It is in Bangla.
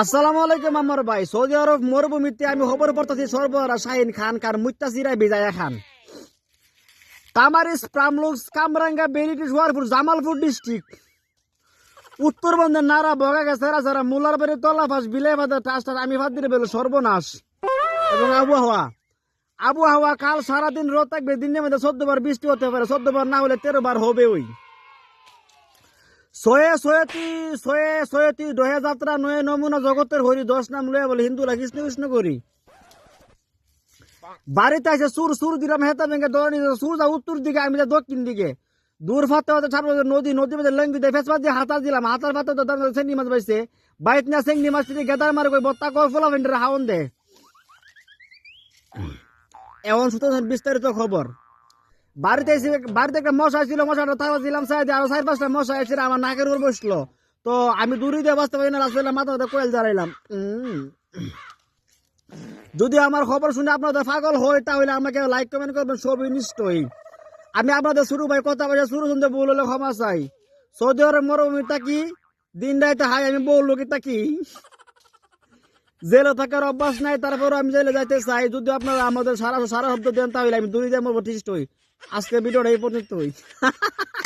আসসালামু আলাইকুম আমার ভাই। সৌদি আরব মরুভূমিতে আমি খবর পড়তেছি সর্বরা শাহিন খান কার মুত্তা সিরাই বিজায়া খান। তামারিস প্রামলুক্স কামরাঙ্গা বেরিটিস ওয়ারপুর জামালপুর ডিস্ট্রিক্ট। উত্তরবঙ্গের নারা বগা গেছে, সারা মুলার বাড়ি তলা ফাঁস বিলে বাজার টাস্টার আমি ভাত দিলে বেলো সর্বনাশ। এবং আবহাওয়া। আবহাওয়া কাল সারাদিন রোদ থাকবে, দিনের মধ্যে চোদ্দ বার বৃষ্টি হতে পারে চোদ্দ বার না হলে তেরো বার হবে ওই ছয়ে ছয়তি ছয়ে ছয়তি দহে যাত্রা নয়ে নমুনা জগতের হরি দশ নাম লয়ে বলে হিন্দুরা কৃষ্ণ কৃষ্ণ করি বাড়িতে আছে সুর সুর দিলাম হেতা ভেঙে দৌড়ি সুর যা উত্তর দিকে আমি যা দক্ষিণ দিকে দূর ফাতে ফাতে ছাড়বো নদী নদী মধ্যে লেঙ্গি দিয়ে ফেসপাত দিয়ে হাতার দিলাম হাতার ফাতে তো তার সেঙ্গি মাছ পাইছে বাইত না সেঙ্গি মাছ দিয়ে গেদার মারে কই বত্তা কয়, ফোলা ভেন্ডার হাওন দে। এমন সুতো বিস্তারিত খবর বাড়িতে এসে বাড়িতে একটা মশা ছিল, মশাটা তারা দিলাম সাই দিয়ে আরও চার পাঁচটা মশা এসে আমার নাকের উপর বসল। তো আমি দূরে দিয়ে বাঁচতে পারি না, রাস্তায় মাথা মাথা কোয়েল জ্বালাইলাম যদি আমার খবর শুনে আপনাদের পাগল হয়, তাহলে আমাকে লাইক কমেন্ট করবেন, সবই নিশ্চয়ই। আমি আপনাদের শুরু ভাই, কথা বলে শুরু শুনতে ভুল ক্ষমা চাই। সৌদি আরব মরুভূমি তাকি দিন রাইতে হাই আমি বলল কি তাকি জেলে থাকার অভ্যাস নাই তারপর আমি জেলে যাইতে চাই। যদি আপনারা আমাদের সারা সারা শব্দ দেন, তাহলে আমি দূরে মরবো, ঠিক হই আজকে ভিডিওটা এই পর্যন্তই।